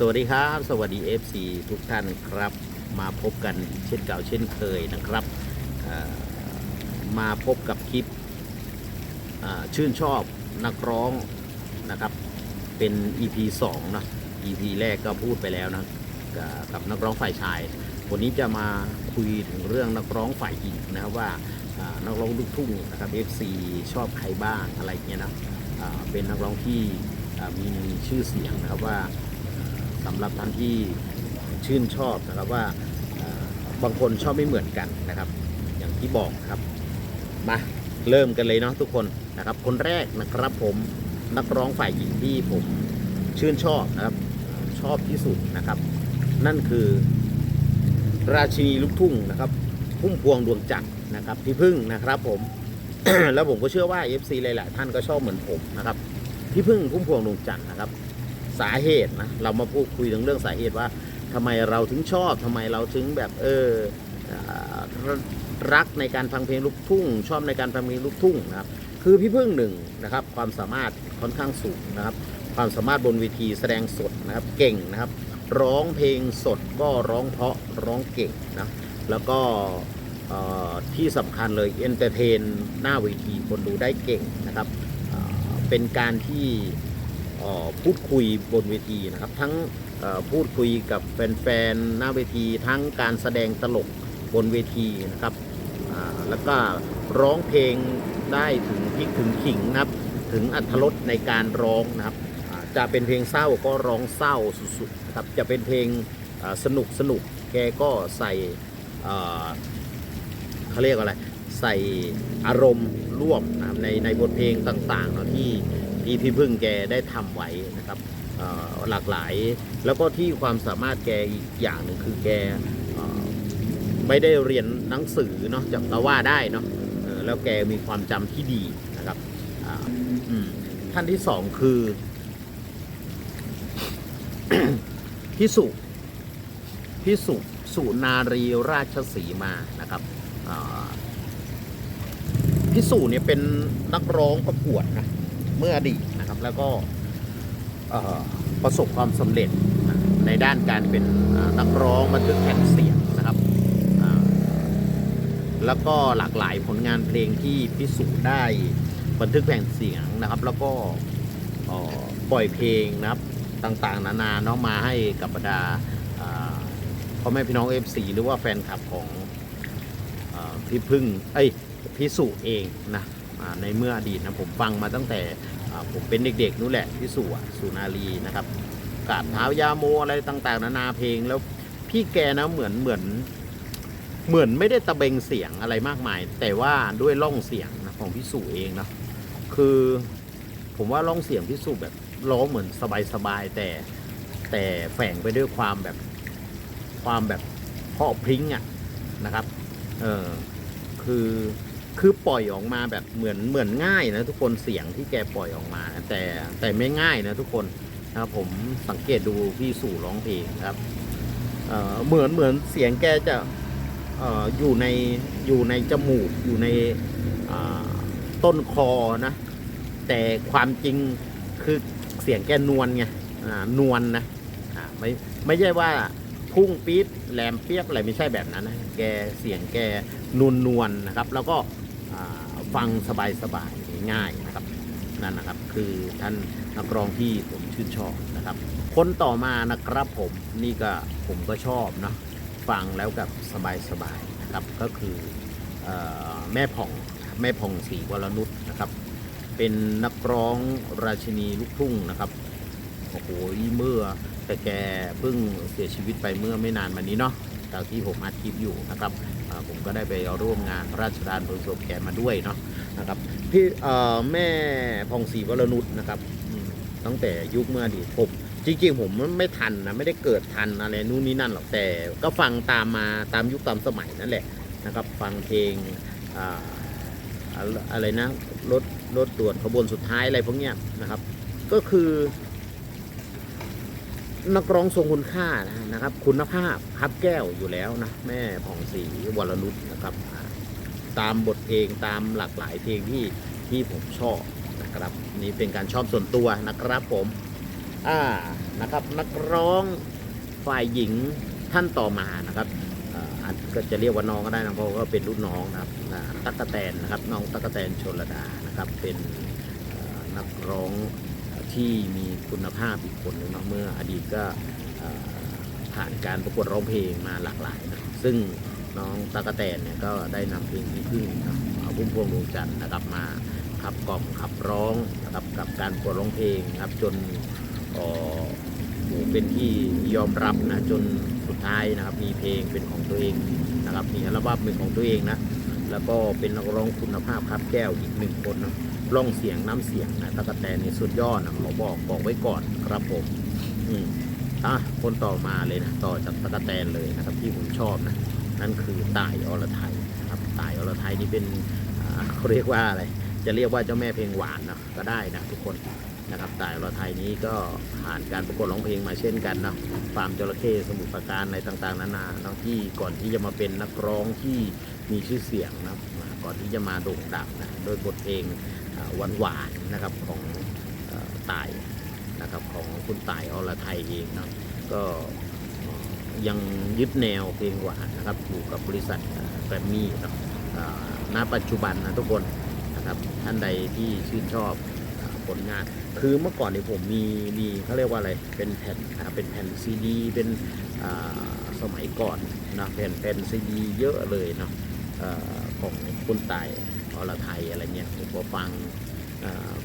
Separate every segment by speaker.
Speaker 1: สวัสดีครับ สวัสดี FC ทุกท่านครับ มาพบกันเช่นเก่าเช่นเคยนะครับ มาพบกับคลิปชื่นชอบนักร้องนะครับ เป็น EP 2เนอะ EP แรกก็พูดไปแล้วนะกับนักร้องฝ่ายชาย วันนี้จะมาคุยถึงเรื่องนักร้องฝ่ายหญิงนะครับว่านักร้องลูกทุ่งนะครับ FC ชอบใครบ้างอะไรเงี้ยนะเป็นนักร้องที่มีชื่อเสียงนะครับว่า สำหรับท่านที่ชื่นชอบนะครับว่าบางคนชอบไม่เหมือนกันนะครับ อย่างที่บอกครับมาเริ่มกันเลยเนาะทุกคนนะครับ คนแรกนะครับผมนักร้องฝ่ายหญิงที่ผมชื่นชอบนะครับชอบที่สุดนะครับ นั่นคือ ราชินีลูกทุ่งนะครับพุ่มพวงดวงจันทร์นะครับพี่พึ่งนะครับผม แล้วผมก็เชื่อว่า FC หลาย ๆ ท่านก็ชอบเหมือนผมนะครับพี่พึ่งพุ่มพวงดวงจันทร์นะครับ สาเหตุนะเรามาพูดคุยถึงเรื่องสาเหตุว่าทำไมเราถึงชอบทำไมเราถึงแบบเออรักในการฟังเพลงลูกทุ่ง ชอบในการฟังเพลงลูกทุ่งนะครับคือพี่พึ่งหนึ่งนะครับความสามารถค่อนข้างสูงนะครับ ความสามารถบนเวทีแสดงสดนะครับเก่งนะครับ ร้องเพลงสดก็ร้องเพราะร้องเก่งนะแล้วก็ที่สำคัญเลยเอนเตอร์เทนหน้าเวทีคนดูได้เก่งนะครับเป็นการที่ พูดคุยบนเวทีนะครับ ทั้งพูดคุยกับแฟนๆหน้าเวที ทั้งการแสดงตลกบนเวทีนะครับแล้วก็ร้องเพลงได้ถึงพิกถึงขิงนะครับ ถึงอัธรสในการร้องนะครับจะเป็นเพลงเศร้าก็ร้องเศร้าสุดๆนะครับจะเป็นเพลงสนุกสนุกแกก็ใส่เขาเรียกว่าอะไรใส่อารมณ์ร่วมนะในในบทเพลงต่างๆเนาะที่ ที่พี่พึ่งแกได้ทำไว้นะครับหลากหลาย แล้วก็ที่ความสามารถแกอีกอย่างหนึ่งคือแกไม่ได้เรียนหนังสือเนาะจะก็ว่าได้เนาะแล้วแกมีความจำที่ดีนะครับท่านที่สองคือพิสุพิสุสุนารีราชสีมานะครับพิสุเนี่ยเป็นนักร้องประกวดนะ เมื่ออดีตนะครับ แล้วก็ประสบความสำเร็จในด้านการเป็นนักร้องบันทึกแผ่นเสียงนะครับแล้วก็หลากหลายผลงานเพลงที่พิสูจน์ได้บันทึกแผ่นเสียงนะครับ แล้วก็ปล่อยเพลงนะครับต่างๆ นานาเนาะมาให้กับบรรดาพ่อแม่พี่น้อง FC หรือว่าแฟนคลับของอพี่พึ่งเอ้ยพิสุเองนะ ในเมื่ออดีตนะผมฟังมาตั้งแต่ผมเป็นเด็กๆนู่นแหละพี่สุสุนารีนะครับกราบเท้ายาโมอะไรต่างๆ นานาเพลงแล้วพี่แกนะเหมือนเหมือนเหมือนไม่ได้ตะเบงเสียงอะไรมากมาย แต่ว่าด้วยร่องเสียงนะของพี่สุเองนะคือผมว่าร่องเสียงพี่สุแบบร้องเหมือนสบายๆแต่แต่แฝงไปด้วยความแบบความแบบเพาะพริ้งอะนะครับ เออคือ คือปล่อยออกมาแบบเหมือนเหมือนง่ายนะทุกคนเสียงที่แกปล่อยออกมา แต่แต่ไม่ง่ายนะทุกคนนะครับผมสังเกตดูพี่สู่ร้องเพลงครับเเหมือนเหมือนเสียงแกจะอออยู่ในอยู่ในจมูกอยู่ในต้นคอนะ แต่ความจริงคือเสียงแกนวลไงนวลนะไม่ไม่ใช่ว่าพุ่งปี๊ดแหลมเปียบอะไรไม่ใช่แบบนั้นนะแกเสียงแกนวลนวลๆนะครับ แล้วก็ ฟังสบายๆง่ายนะครับนั่นนะครับคือท่านนักร้องที่ผมชื่นชอบนะครับ คนต่อมานะครับผมนี่ก็ผมก็ชอบเนาะฟังแล้วกับสบายๆนะครับก็คืออแม่ผ่องแม่ผ่องศรีวรนุชนะครับ เป็นนักร้องราชินีลูกทุ่งนะครับโอ้โหเมื่อแต่แกเพิ่งเสียชีวิตไปเมื่อไม่นานมานี้เนาะจากที่ผมอัดคลิปอยู่นะครับ ผมก็ได้ไปร่วมงานพระราชทานเพลิงศพแกมาด้วยเนาะนะครับพี่แม่พองศรีวรนุชนะครับตั้งแต่ยุคเมื่อดีตผมจริงๆผมไม่ทันนะไม่ได้เกิดทันอะไรนู่นนี่นั่นหรอกแต่ก็ฟังตามมาตามยุคตามสมัยนั่นแหละนะครับ ฟังเพลงอะอะไรนะรถรถด่วนขบวนสุดท้ายอะไรพวกเนี้ยนะครับ ก็คือ นักร้องทรงคุณค่านะครับ คุณภาพครับแก้วอยู่แล้วนะ แม่ผ่องศรีวรนุชนะครับ ตามบทเพลงตามหลากหลายเพลงที่ที่ผมชอบนะครับ นี่เป็นการชอบส่วนตัวนะครับผมอ่านะครับนักร้องฝ่ายหญิงท่านต่อมานะครับอาจก็จะเรียกว่าน้องก็ได้นะเพราะว่าเป็นรุ่นน้องนะครับตั๊กแตนนะครับน้องตั๊กแตนชนระดานะครับเป็นนักร้อง ที่มีคุณภาพอีกคนหนึ่งเนาะเมื่ออดีตก็ผ่านการประกวดร้องเพลงมาหลากหลายนะซึ่งน้องตั๊กแตนเนี่ยก็ได้นำเพลงที่พึ่งนะเอาพุ่มพวงดวงจันทร์นะครับมาขับกล่อมขับร้องนะครับกับการประกวดร้องเพลงนะครับจนเอ่อโอ้เป็นที่ยอมรับนะจนสุดท้ายนะครับมีเพลงเป็นของตัวเองนะครับมีอัลบั้มเป็นของตัวเองนะ แล้วก็เป็นนักร้องคุณภาพครับแก้วอีกหนึ่งคนนะร้องเสียงน้ำเสียงนะตะกะแตนนี่สุดยอดนะขอบอกบอกไว้ก่อนครับผม อืมอะคนต่อมาเลยนะต่อจากตะกะแตนเลยนะครับที่ผมชอบนะนั่นคือตายอรไทยนะครับตายอรไทยนี่เป็นเขาเรียกว่าอะไรจะเรียกว่าเจ้าแม่เพลงหวานนะก็ได้นะทุกคน นะครับต่เราไทยนี้ก็ผ่านการประกวดร้องเพลงมาเช่นกันเนาะฟาร์มจระเข้สมุทรปราการอะไรต่างๆนานาเนาะที่ก่อนที่จะมาเป็นนักร้องที่มีชื่อเสียงนะก่อนที่จะมาโด่งดังนะโดยบทเพลงหวานๆนะครับของต่ายนะครับของคุณต่ายอรไทยเองนะก็ยังยึดแนวเพลงหวานนะครับอยู่กับบริษัทแกรมมี่ครับณปัจจุบันนะทุกคนนะครับท่านใดที่ชื่นชอบผลงาน คือเมื่อก่อนเนี่ยผมมีมีเขาเรียกว่าอะไรเป็นแผ่นเป็นแผ่นซีดี เป็นสมัยก่อนนะแผ่นแผ่นซีดีเยอะเลยเนาะอ่อของคุณต่ายอรไทยอะไรเงี้ยผมก็ฟัง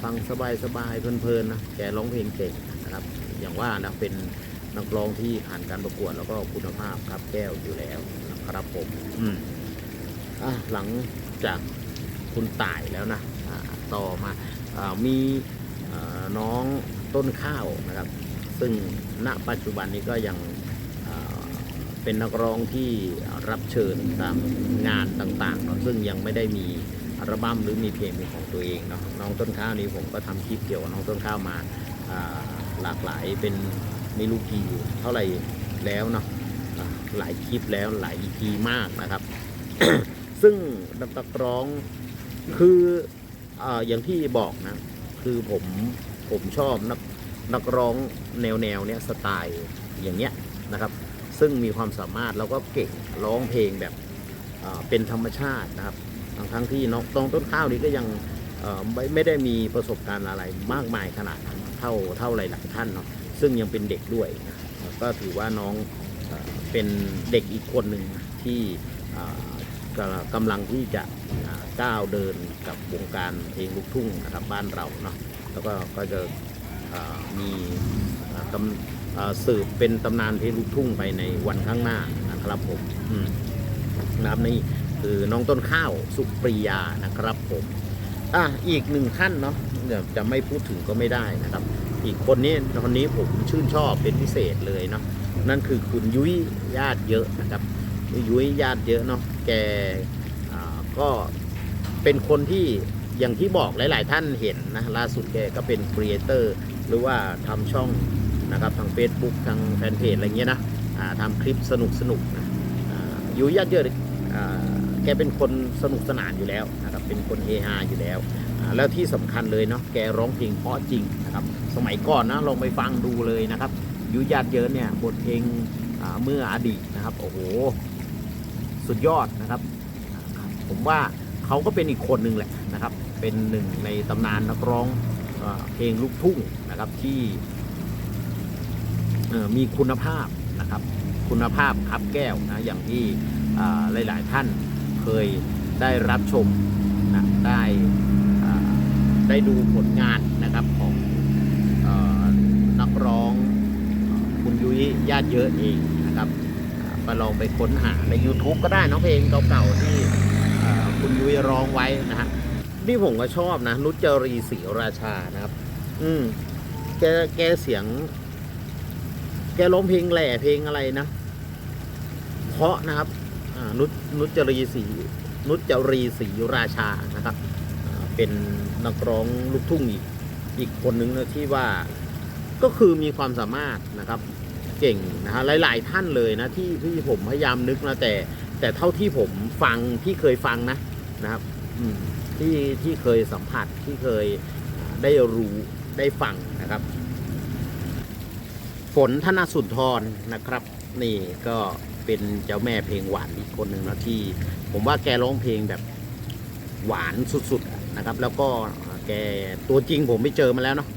Speaker 1: ฟังสบายสบายเพลินๆนะแกร้องเพลงเก่งนะครับ อย่างว่านะเป็นนักร้องที่ผ่านการประกวดแล้วก็คุณภาพครับแก้วอยู่แล้วนะครับผมอืมอะหลังจากคุณต่ายแล้วนะต่อมาอมี น้องต้นข้าวนะครับ ซึ่งณปัจจุบันนี้ก็ยังเป็นนักร้องที่รับเชิญตามงานต่างๆเนาะซึ่งยังไม่ได้มีอัลบั้มหรือมีเพลงเป็นของตัวเองเนาะน้องต้นข้าวนี้ผมก็ทำคลิปเกี่ยวกับน้องต้นข้าวมาหลากหลายเป็นไม่รู้กี่เท่าไหร่แล้วเนาะหลายคลิปแล้วหลาย EP มากนะครับ ซึ่งนักร้องคือออย่างที่บอกนะ คือผม ผมชอบนักนักร้องแนวแนวเนี้ยสไตล์อย่างเนี้ยนะครับ ซึ่งมีความสามารถแล้วก็เก่งร้องเพลงแบบเป็นธรรมชาตินะครับทั้งทั้งที่น้องตองต้นข้าวนี้ก็ยังไม่ไม่ได้มีประสบการณ์อะไรมากมายขนาดนั้นเท่าเท่าหลายๆท่านเนาะซึ่งยังเป็นเด็กด้วยนะก็ถือว่าน้องเป็นเด็กอีกคนหนึ่งที่กำลังที่จะก้าวเดินกับวงการเพลงลูกทุ่งนะครับบ้านเราเนาะ แล้วก็ก็จะมีอ่าตำสืบเป็นตำนานเพลงลูกทุ่งไปในวันข้างหน้านะครับผมนะครับนี่คือน้องต้นข้าวสุปรียานะครับผมอะอีกหนึ่งท่านเนาะเดี๋ยวจะไม่พูดถึงก็ไม่ได้นะครับ อีกคนนี้คนนี้ผมชื่นชอบเป็นพิเศษเลยเนาะนั่นคือคุณยุ้ยญาติเยอะนะครับยุ้ยญาติเยอะเนาะแกก็เป็นคนที่ อย่างที่บอกหลาย ๆ ท่านเห็นนะล่าสุดแกก็เป็นครีเอเตอร์หรือว่าทำช่องนะครับทาง Facebook ทางแฟนเพจอะไรเงี้ยนะทำคลิปสนุกสนุกนะอยุ้ยญาติเยอะแกเป็นคนสนุกสนานอยู่แล้วนะครับเป็นคนเฮฮาอยู่แล้ว แล้วที่สำคัญเลยเนาะแกร้องเพลงเพราะจริงนะครับสมัยก่อนนะลองไปฟังดูเลยนะครับยุยาติเยอะเนี่ยบทเพลงเมื่ออดีตนะครับโอ้โหสุดยอดนะครับ ผมว่าเขาก็เป็นอีกคนหนึ่งแหละนะครับ เป็นหนึ่งในตำนานนักร้องเพลงลูกทุ่งนะครับที่มีคุณภาพนะครับคุณภาพครับแก้วนะอย่างที่หลาย ๆ ท่านเคยได้รับชมนะได้ได้ดูผลงานนะครับของอนักร้องคุณยุ้ยญาติเยอะเองนะครับไปลองไปค้นหาใน YouTube ก็ได้น้องเพลงเก่า ๆ ที่คุณยุ้ยร้องไว้นะฮะ นี่ผมก็ชอบนะ นุจจรีศรีราชานะครับ อืม แกแกเสียง แกร้องเพลงแหล่เพลงอะไรนะ เพราะนะครับ อ่า นุชนุจรีศรีนุจรีศรีราชานะครับ เป็นนักร้องลูกทุ่งอีกอีกคนนึงนะที่ว่าก็คือมีความสามารถนะครับ เก่งนะฮะหลาย ๆ ท่านเลยนะที่ที่ผมพยายามนึกนะแต่ แต่เท่าที่ผมฟังที่เคยฟังนะนะครับ อืม ที่ที่เคยสัมผัสที่เคยได้รู้ได้ฟังนะครับฝนธนสุนทรนะครับ นี่ก็เป็นเจ้าแม่เพลงหวานอีกคนหนึ่งนะที่ ผมว่าแกร้องเพลงแบบหวานสุดๆนะครับ แล้วก็แกตัวจริงผมไปเจอมาแล้วเนาะ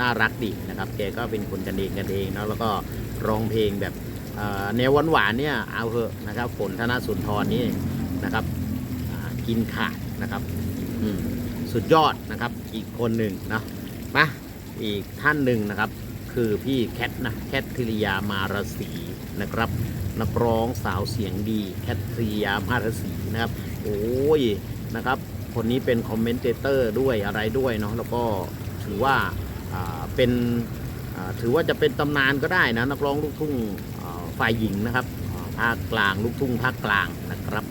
Speaker 1: น่ารักดีนะครับ แกก็เป็นคนกันเองกันเองเนาะแล้วก็ร้องเพลงแบบเอ่อแนวหวานๆเนี่ยเอาเถอะนะครับฝนธนสุนทรนี่นะครับกินขาด นะครับอืมสุดยอดนะครับ อีกคนหนึ่งเนาะมาอีกท่านหนึ่งนะครับ คือพี่แคทนะแคทธิริยามารสีนะครับ นักร้องสาวเสียงดีแคทธิริยามารสีนะครับ โอ้ยนะครับคนนี้เป็นคอมเมนเตเตอร์ด้วยอะไรด้วยเนาะแล้วก็ถือว่าอ่าเป็นอ่าถือว่าจะเป็นตำนานก็ได้นะนักร้องลูกทุ่งอ่าฝ่ายหญิงนะครับอ่าภาคกลางลูกทุ่งภาคกลางนะครับ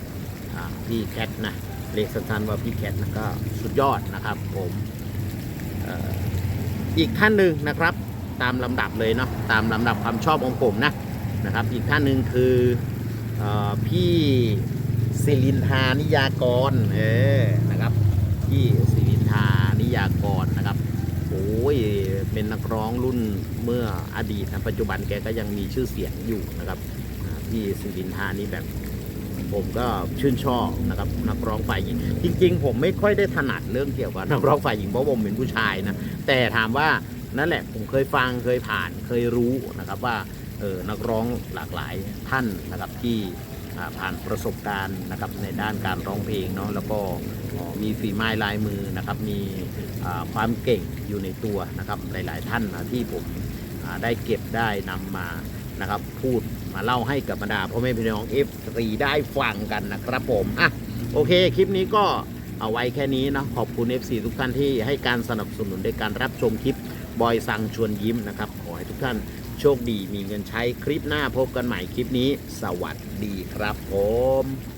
Speaker 1: อ่าพี่แคทนะ เรียกสั้นๆว่าพี่แคทนะก็สุดยอดนะครับผมอ,อีกท่านหนึ่งนะครับตามลำดับเลยเนาะตามลำดับความชอบของผมนะนะครับอีกท่านหนึ่งคืออพี่สิรินทานิยากรเออนะครับพี่สิรินทานิยากรนะครับโอ้ยเป็นนักร้องรุ่นเมื่ออดีตนะปัจจุบันแกก็ยังมีชื่อเสียงอยู่นะครับพี่สิรินทานี่แบบ ผมก็ชื่นชอบนะครับนักร้องฝ่ายหญิง จริง ๆ ผมไม่ค่อยได้ถนัดเรื่องเกี่ยวกับนักร้องฝ่ายหญิงเพราะผมเป็นผู้ชายนะแต่ถามว่านั่นแหละผมเคยฟังเคยผ่านเคยรู้นะครับว่าเออนักร้องหลากหลายท่านนะครับที่ผ่านประสบการณ์นะครับในด้านการร้องเพลงเนาะแล้วก็มีฝีไม้ลายมือนะครับมีความเก่งอยู่ในตัวนะครับหลาย ๆ ท่านนะที่ผมได้เก็บได้นำมา นะครับ พูดมาเล่าให้กับบรรดาพ่อแม่พี่น้องเอฟซีได้ฟังกันนะครับผมอะโอเค คลิปนี้ก็เอาไว้แค่นี้นะขอบคุณ FC ทุกท่านที่ให้การสนับสนุนในการรับชมคลิปบอยสั่งชวนยิ้มนะครับ ขอให้ทุกท่านโชคดีมีเงินใช้คลิปหน้าพบกันใหม่คลิปนี้ สวัสดีครับผม